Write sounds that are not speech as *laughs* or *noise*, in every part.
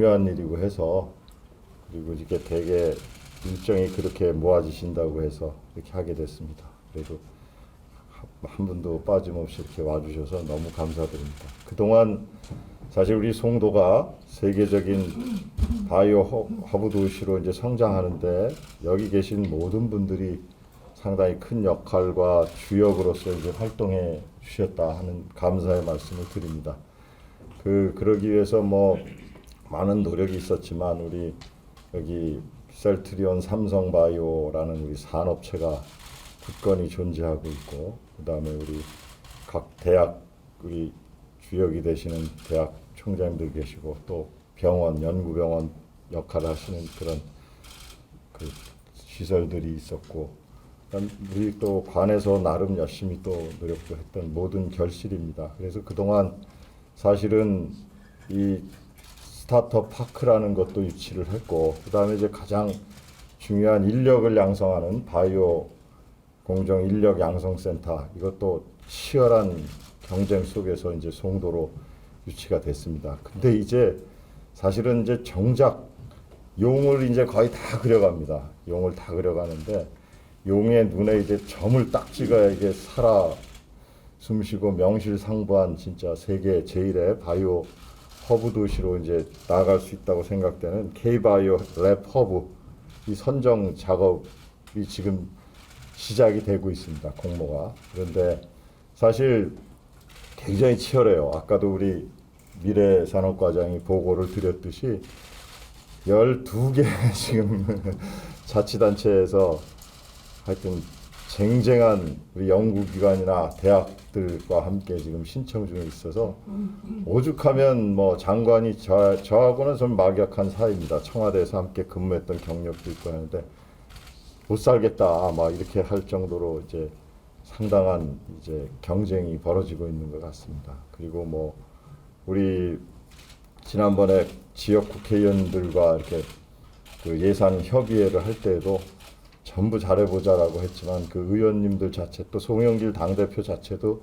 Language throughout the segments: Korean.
중요한 일이고 해서 그리고 이게 되게 일정이 그렇게 모아지신다고 해서 이렇게 하게 됐습니다. 그래도 한 분도 빠짐없이 이렇게 와주셔서 너무 감사드립니다. 그동안 사실 우리 송도가 세계적인 바이오 허- 허브 도시로 이제 성장하는데 여기 계신 모든 분들이 상당히 큰 역할과 주역으로서 이제 활동해 주셨다 하는 감사의 말씀을 드립니다. 그 그러기 위해서 뭐 많은 노력이 있었지만 우리 여기 셀트리온 삼성바이오라는 우리 산업체가 굳건히 존재하고 있고 그다음에 우리 각 대학 우리 주역이 되시는 대학 총장님들 계시고 또 병원 연구병원 역할을 하시는 그런 그 시설들이 있었고 우리 또 관에서 나름 열심히 또 노력도 했던 모든 결실입니다. 그래서 그동안 사실은 이 스타트업 파크라는 것도 유치를 했고 그다음에 이제 가장 중요한 인력을 양성하는 바이오 공정 인력 양성 센터 이것도 치열한 경쟁 속에서 이제 송도로 유치가 됐습니다. 근데 이제 사실은 이제 정작 용을 이제 거의 다 그려갑니다. 용을 다 그려가는데 용의 눈에 이제 점을 딱 찍어야 이게 살아 숨쉬고 명실상부한 진짜 세계 제일의 바이오 허브 도시로 이제 나아갈 수 있다고 생각되는 K-바이오 랩 허브 이 선정 작업이 지금 시작이 되고 있습니다. 공모가. 그런데 사실 굉장히 치열해요. 아까도 우리 미래 산업과장이 보고를 드렸듯이 12개 *laughs* 지금 자치단체에서 하여튼 쟁쟁한 우리 연구기관이나 대학들과 함께 지금 신청 중에 있어서 오죽하면 뭐 장관이 저, 저하고는 좀 막역한 사이입니다. 청와대에서 함께 근무했던 경력도 있고 하는데 못 살겠다 막 이렇게 할 정도로 이제 상당한 이제 경쟁이 벌어지고 있는 것 같습니다. 그리고 뭐 우리 지난번에 지역 국회의원들과 이렇게 그 예산 협의회를 할 때에도 전부 잘해보자라고 했지만 그 의원님들 자체 또 송영길 당대표 자체도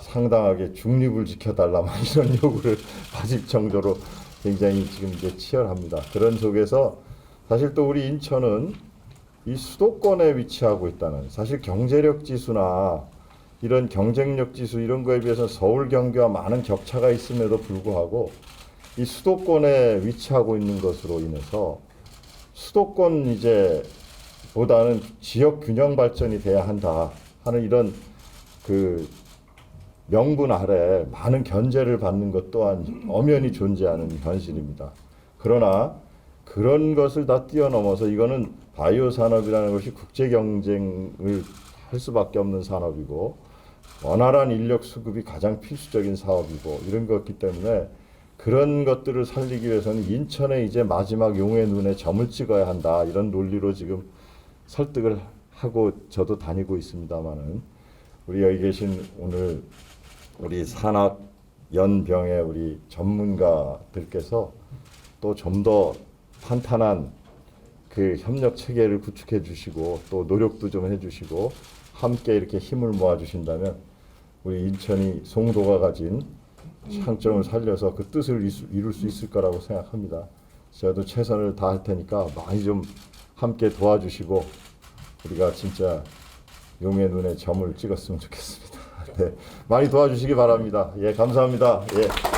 상당하게 중립을 지켜달라만 이런 *laughs* 요구를 받을 정도로 굉장히 지금 이제 치열합니다. 그런 속에서 사실 또 우리 인천은 이 수도권에 위치하고 있다는 사실 경제력 지수나 이런 경쟁력 지수 이런 거에 비해서 서울 경기와 많은 격차가 있음에도 불구하고 이 수도권에 위치하고 있는 것으로 인해서 수도권 이제 보다는 지역 균형 발전이 돼야 한다 하는 이런 그 명분 아래 많은 견제를 받는 것 또한 엄연히 존재하는 현실입니다. 그러나 그런 것을 다 뛰어넘어서 이거는 바이오 산업이라는 것이 국제 경쟁을 할 수밖에 없는 산업이고 원활한 인력 수급이 가장 필수적인 사업이고 이런 거기 때문에 그런 것들을 살리기 위해서는 인천에 이제 마지막 용의 눈에 점을 찍어야 한다 이런 논리로 지금 설득을 하고 저도 다니고 있습니다만은 우리 여기 계신 오늘 우리 산학 연병의 우리 전문가들께서 또 좀 더 탄탄한 그 협력 체계를 구축해 주시고 또 노력도 좀 해주시고 함께 이렇게 힘을 모아 주신다면 우리 인천이 송도가 가진 장점을 살려서 그 뜻을 이룰 수 있을 거라고 생각합니다. 저도 최선을 다할 테니까 많이 좀 함께 도와주시고 우리가 진짜 용의 눈에 점을 찍었으면 좋겠습니다. *laughs* 네, 많이 도와주시기 바랍니다. 예, 감사합니다. 예.